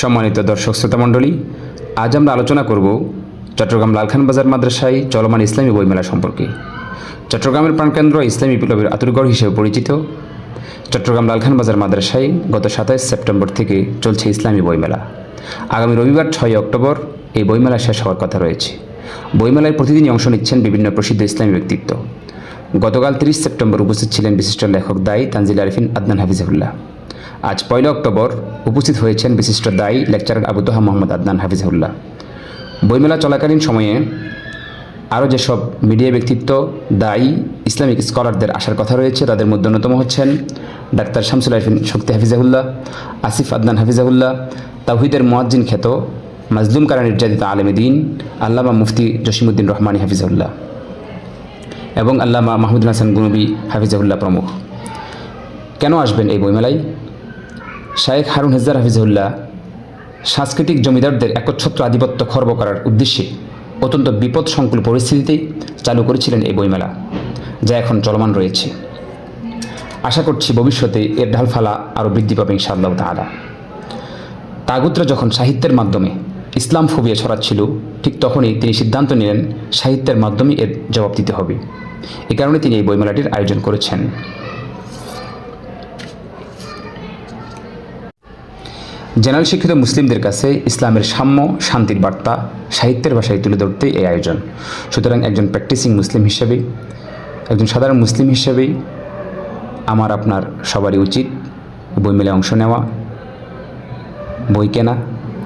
সম্মানিত দর্শক শ্রোতা মণ্ডলী, আজ আমরা আলোচনা করব চট্টগ্রাম লালখান বাজার মাদ্রাসায় চলমান ইসলামী বইমেলা সম্পর্কে। চট্টগ্রামের প্রাণকেন্দ্র ইসলামী বিপ্লবের আতুরগড় হিসেবে পরিচিত। চট্টগ্রাম লালখান বাজার মাদ্রাসায় গত সাতাইশ সেপ্টেম্বর থেকে চলছে ইসলামী বইমেলা। আগামী রবিবার ছয় অক্টোবর এই বইমেলা শেষ হওয়ার কথা রয়েছে। বইমেলায় প্রতিদিনই অংশ নিচ্ছেন বিভিন্ন প্রসিদ্ধ ইসলামী ব্যক্তিত্ব। গতকাল তিরিশ সেপ্টেম্বর উপস্থিত ছিলেন বিশিষ্ট লেখক দায়ী তানজিল আরিফিন আদনান হাফিজুল্লাহ আজ পয়লা অক্টোবর উপস্থিত হয়েছেন বিশিষ্ট দায়ী লেকচারার আবু তোহা মোহাম্মদ আদনান হাফিজুল্লাহ বইমেলা চলাকালীন সময়ে আরও যেসব মিডিয়া ব্যক্তিত্ব, দায়ী ইসলামিক স্কলারদের আসার কথা রয়েছে, তাদের মধ্যে অন্যতম হচ্ছেন ডাক্তার শামসুল আরফিন শক্তি হাফিজাহুল্লাহ, আসিফ আদনান হাফিজাহুল্লাহ তাহিদের মোয়াজ্জিন খ্যাত মাজলুম কারা নির্যাতিত আলমী দিন, আল্লামা মুফতি জসিমুদ্দিন রহমানি হাফিজাহুল্লাহ এবং আল্লামা মাহমুদুল হাসান গুনবী হাফিজাহুল্লাহ প্রমুখ। কেন আসবেন এই বইমেলায়? শায়েখ হারুন হেজার হাফিজউল্লাহ সাংস্কৃতিক জমিদারদের একচ্ছত্র আধিপত্য খর্ব করার উদ্দেশ্যে অত্যন্ত বিপদ সংকুল পরিস্থিতিতে চালু করেছিলেন এই বইমেলা, যা এখন চলমান রয়েছে। আশা করছি ভবিষ্যতে এর ঢালফালা আরও বৃদ্ধি পাবে ইনশাআল্লাহ তাহারা তাগুতরা যখন সাহিত্যের মাধ্যমে ইসলাম ফোবিয়া ছড়াচ্ছিল, ঠিক তখনই তিনি সিদ্ধান্ত নিলেন সাহিত্যের মাধ্যমে এর জবাব দিতে হবে। এ কারণে তিনি এই বইমেলাটির আয়োজন করেছেন। জেনারেল শিক্ষিত মুসলিমদের কাছে ইসলামের সাম্য, শান্তির বার্তা, সাহিত্যের ভাষায় তুলে ধরতে এই আয়োজন। সুতরাং একজন প্র্যাকটিসিং মুসলিম হিসেবে, একজন সাধারণ মুসলিম হিসেবেই আমার, আপনার সবারই উচিত বই মেলে অংশ নেওয়া, বই কেনা,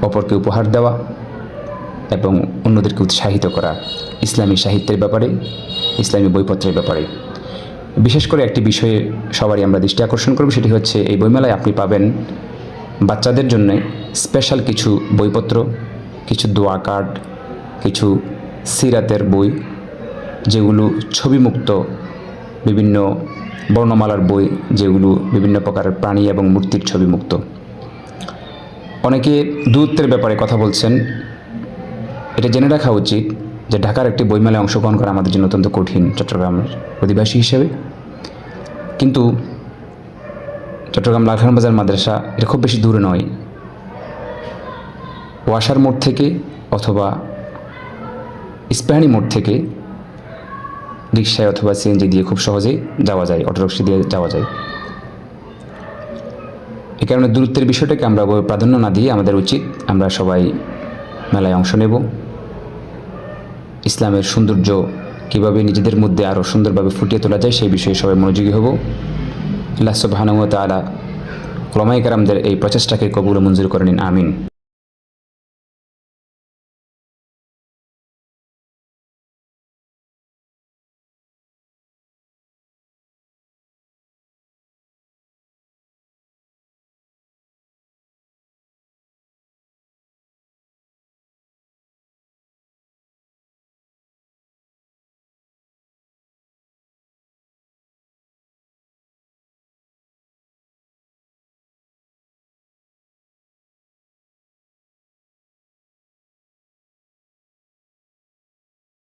অপরকে উপহার দেওয়া এবং অন্যদেরকে উৎসাহিত করা ইসলামী সাহিত্যের ব্যাপারে, ইসলামী বইপত্রের ব্যাপারে। বিশেষ করে একটি বিষয়ে সবারই আমরা দৃষ্টি আকর্ষণ করব, সেটি হচ্ছে এই বইমেলায় আপনি পাবেন বাচ্চাদের জন্য স্পেশাল কিছু বইপত্র, কিছু দোয়া কার্ড কিছু সিরাতের বই, যেগুলো ছবিমুক্ত বিভিন্ন বর্ণমালার বই, যেগুলো বিভিন্ন প্রকারের প্রাণী এবং মূর্তির ছবিমুক্ত। অনেকে দূরত্বের ব্যাপারে কথা বলছেন। এটা জেনে রাখা উচিত যে ঢাকার একটি বইমেলায় অংশগ্রহণ করা আমাদের জন্য অত্যন্ত কঠিন চট্টগ্রামের অধিবাসী হিসেবে। কিন্তু চট্টগ্রাম লালখান বাজার মাদ্রাসা, এটা খুব বেশি দূরে নয়। ওয়াসার মোড় থেকে অথবা ইস্পাহানি মোড় থেকে রিক্সায় অথবা সিএনজি দিয়ে খুব সহজেই যাওয়া যায় অটোরিক্সা দিয়ে যাওয়া যায়। এ কারণে দূরত্বের বিষয়টাকে আমরা প্রাধান্য না দিয়ে আমাদের উচিত আমরা সবাই মেলায় অংশ নেব। ইসলামের সৌন্দর্য কীভাবে নিজেদের মধ্যে আরও সুন্দরভাবে ফুটিয়ে তোলা যায় সেই বিষয়ে সবাই মনোযোগী হব। আল্লাহ সুবাহানুয়া তালা ক্রমাই কারামদের এই প্রচেষ্টাকে কবুল মঞ্জুর করে নিন আমিন।